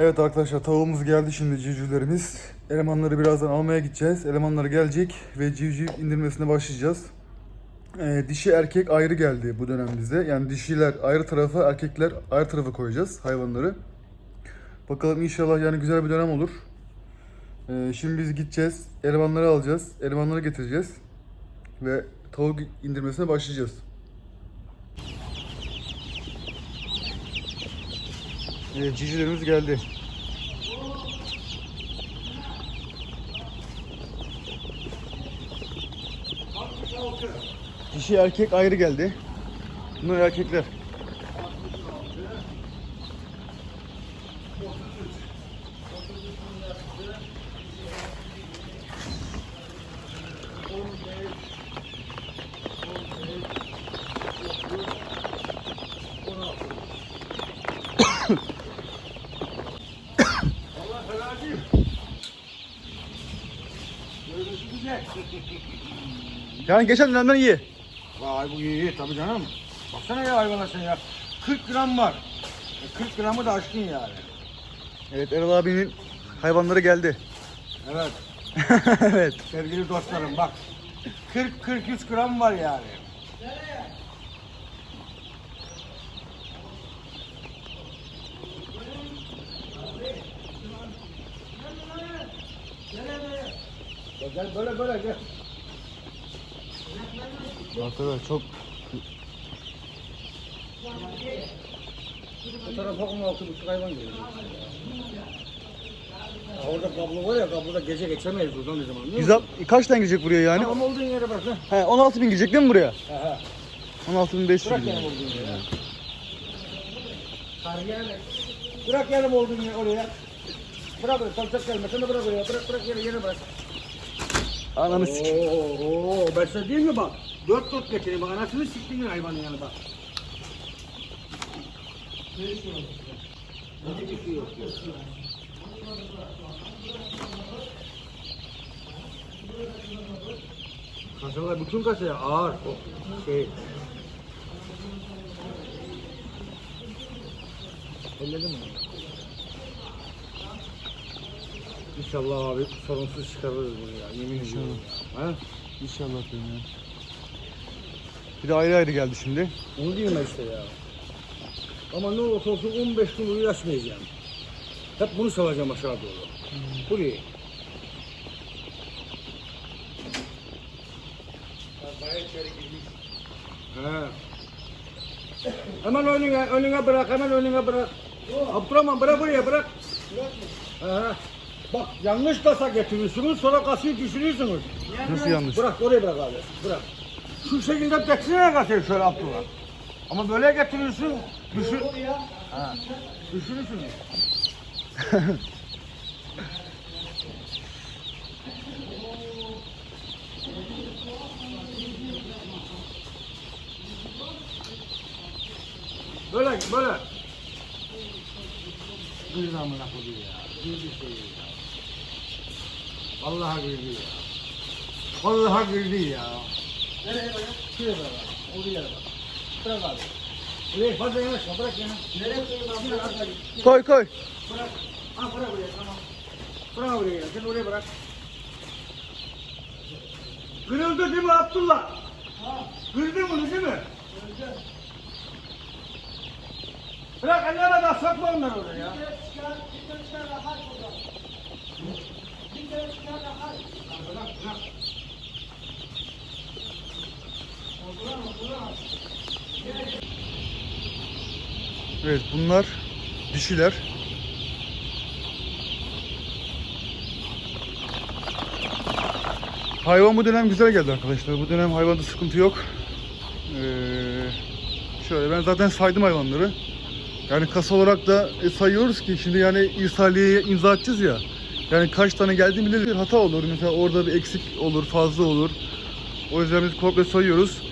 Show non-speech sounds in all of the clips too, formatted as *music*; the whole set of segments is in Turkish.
Evet arkadaşlar tavuğumuz geldi şimdi civcivlerimiz. Elemanları birazdan almaya gideceğiz. Elemanlar gelecek ve civciv indirmesine başlayacağız. Ee, dişi erkek ayrı geldi bu dönem bizde. Yani dişiler ayrı tarafa, erkekler ayrı tarafa koyacağız hayvanları. Bakalım inşallah yani güzel bir dönem olur. Ee, şimdi biz gideceğiz, elemanları alacağız, elemanları getireceğiz ve tavuk indirmesine başlayacağız. Cicilerimiz geldi. Dişi erkek ayrı geldi. Bunlar erkekler. Yani geçen dönemden iyi. Vay bu iyi, iyi tabii canım. Baksana ya hayvana sen ya. 40 gram var. E, 40 gramı da aşkın yani. Evet Erol abinin hayvanları geldi. Evet. *laughs* evet. Sevgili dostlarım bak. 40-43 gram var yani. Gel, böyle böyle gel. Arkadaşlar çok Bu tarafa 16 buçuk hayvan geliyor. Ya Orada kablo var ya kabloda gece geçemeyiz buradan ne zaman musun? ab- kaç tane girecek buraya yani? Tamam olduğun yere bırak lan. He 16 bin girecek değil mi buraya? He he. 16 bin 500 Bırak yanım olduğun yere. Bırak yanım olduğun yere oraya. Bırak oraya, kalacak gelme. Sen de bırak oraya. Bırak bırak yere, yere bırak. Ananı sik. Oo, ben size diyeyim mi bak. Dört dört getireyim bak. Anasını siktin hayvanın yanı bak. Hiçbir şey yok. Kasalar bütün kasaya ağır. O şey. Elledin mi? İnşallah abi sorunsuz çıkarırız bunu ya. Yemin ediyorum. Ha? İnşallah diyorum ya. Bir de ayrı ayrı geldi şimdi. Onu diyeyim işte ya. Ama ne olursa olsun 15 gün uğraşmayacağım. Hep bunu salacağım aşağı doğru. Buraya. He. Hemen önüne, önüne bırak, hemen önüne bırak. Abdurrahman bırak buraya bırak. He. Bak yanlış kasa getiriyorsunuz sonra kasayı düşürüyorsunuz. Nasıl yanlış? Bırak oraya bırak abi. Bırak. Şu şekilde teksine kasayı şöyle Abdullah. Ama böyle getiriyorsun. Düşür. Ha. Düşürürsün. böyle böyle. Bir zamana koyuyor ya. Bir bir şey. Vallahi girdi ya. Vallahi girdi ya. Nereye bırak? Şuraya bırak abi. Oraya bırak. Bırak abi. Buraya fazla yanaşma. Bırak yana. Nereye koyayım abi? Bırak abi. Koy koy. Bırak. Ha bırak buraya tamam. Bırak buraya. Sen oraya bırak. Kırıldı değil mi Abdullah? Ha. Kırdın bunu değil mi? Kırdı. Bırak ellerine de sokma onları oraya ya. Evet bunlar dişiler. Hayvan bu dönem güzel geldi arkadaşlar. Bu dönem hayvanda sıkıntı yok. Ee, şöyle ben zaten saydım hayvanları. Yani kasa olarak da e, sayıyoruz ki şimdi yani İrsaliye'ye imza atacağız ya. Yani kaç tane geldi bile bir hata olur. Mesela orada bir eksik olur, fazla olur. O yüzden biz komple sayıyoruz.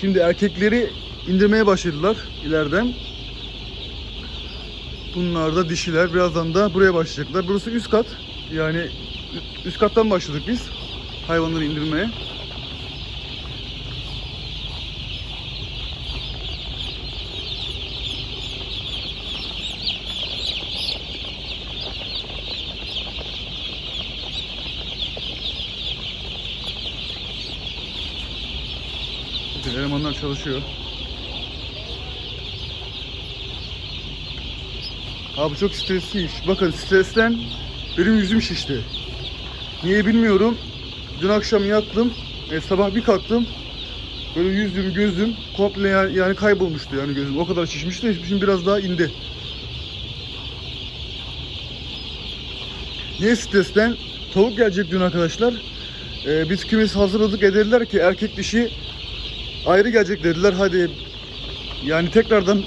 Şimdi erkekleri indirmeye başladılar ileriden. Bunlar da dişiler. Birazdan da buraya başlayacaklar. Burası üst kat. Yani üst kattan başladık biz hayvanları indirmeye. Elemanlar çalışıyor. Abi çok stresli iş. Bakın stresten benim yüzüm şişti. Niye bilmiyorum. Dün akşam yattım. E, sabah bir kalktım. Böyle yüzüm gözüm komple yani, yani kaybolmuştu yani gözüm. O kadar şişmişti. Şimdi biraz daha indi. Niye stresten? Tavuk gelecek dün arkadaşlar. E, biz kümes hazırladık ederler ki erkek dişi ayrı gelecek dediler. Hadi yani tekrardan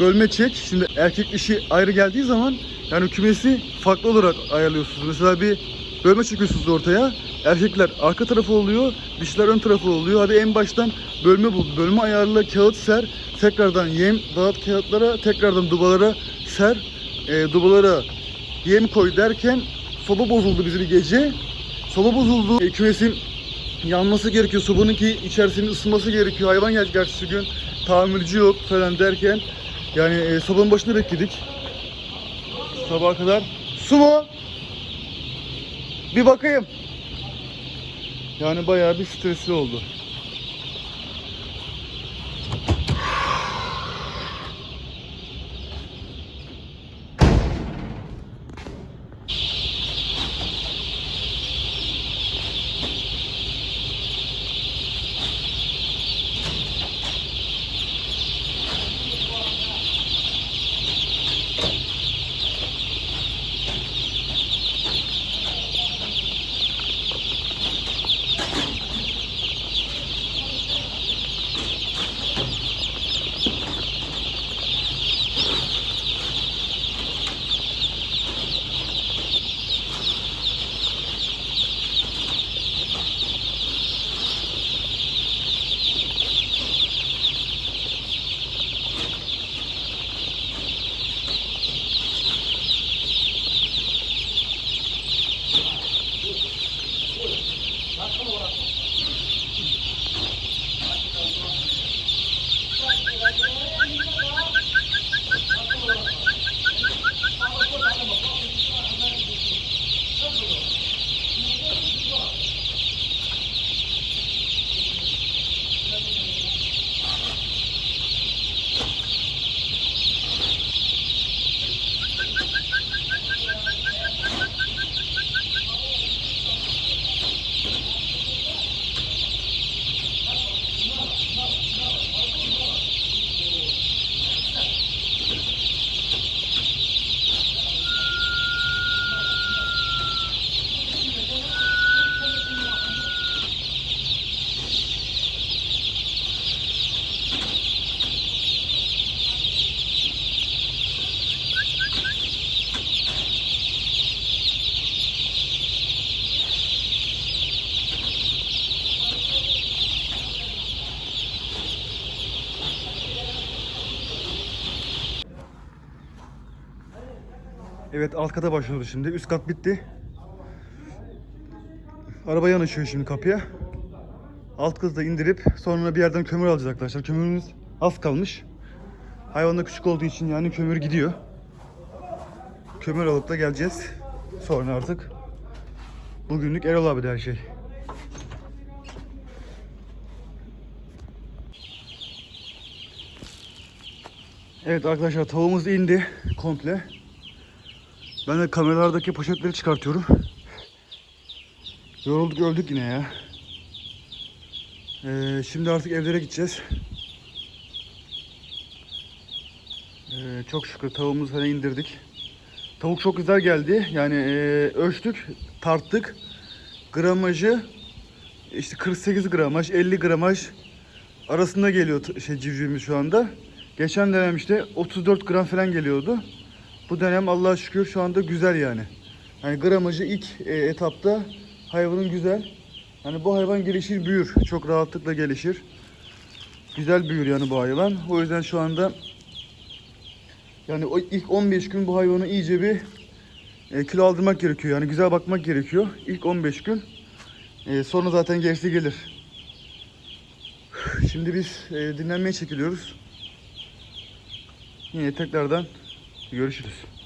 bölme çek. Şimdi erkek dişi ayrı geldiği zaman yani kümesi farklı olarak ayarlıyorsunuz. Mesela bir bölme çekiyorsunuz ortaya. Erkekler arka tarafı oluyor, dişler ön tarafı oluyor. Hadi en baştan bölme bul. Bölme ayarlı kağıt ser. Tekrardan yem dağıt kağıtlara, tekrardan dubalara ser. E, dubalara yem koy derken soba bozuldu bizim gece. Soba bozuldu. E, kümesin yanması gerekiyor. Sobanın ki içerisinin ısınması gerekiyor. Hayvan gelecek ertesi gün. Tamirci yok falan derken yani e, sobanın başında bekledik. Sabaha kadar. Su mu? Bir bakayım. Yani bayağı bir stresli oldu. Evet alt kata başlıyoruz şimdi. Üst kat bitti. Araba yanaşıyor şimdi kapıya. Alt katı da indirip sonra bir yerden kömür alacağız arkadaşlar. Kömürümüz az kalmış. Hayvan da küçük olduğu için yani kömür gidiyor. Kömür alıp da geleceğiz. Sonra artık bugünlük Erol abi de her şey. Evet arkadaşlar tavuğumuz indi komple. Ben de kameralardaki poşetleri çıkartıyorum. Yorulduk öldük yine ya. Ee, şimdi artık evlere gideceğiz. Ee, çok şükür tavuğumuzu falan indirdik. Tavuk çok güzel geldi. Yani e, ölçtük, tarttık. Gramajı işte 48 gramaj, 50 gramaj arasında geliyor şey civcivimiz şu anda. Geçen dönem işte 34 gram falan geliyordu. Bu dönem Allah'a şükür şu anda güzel yani. Yani gramajı ilk e, etapta hayvanın güzel. Yani bu hayvan gelişir büyür. Çok rahatlıkla gelişir. Güzel büyür yani bu hayvan. O yüzden şu anda yani ilk 15 gün bu hayvanı iyice bir e, kilo aldırmak gerekiyor. Yani güzel bakmak gerekiyor. İlk 15 gün. E, sonra zaten gerisi gelir. Şimdi biz e, dinlenmeye çekiliyoruz. Yine tekrardan görüşürüz.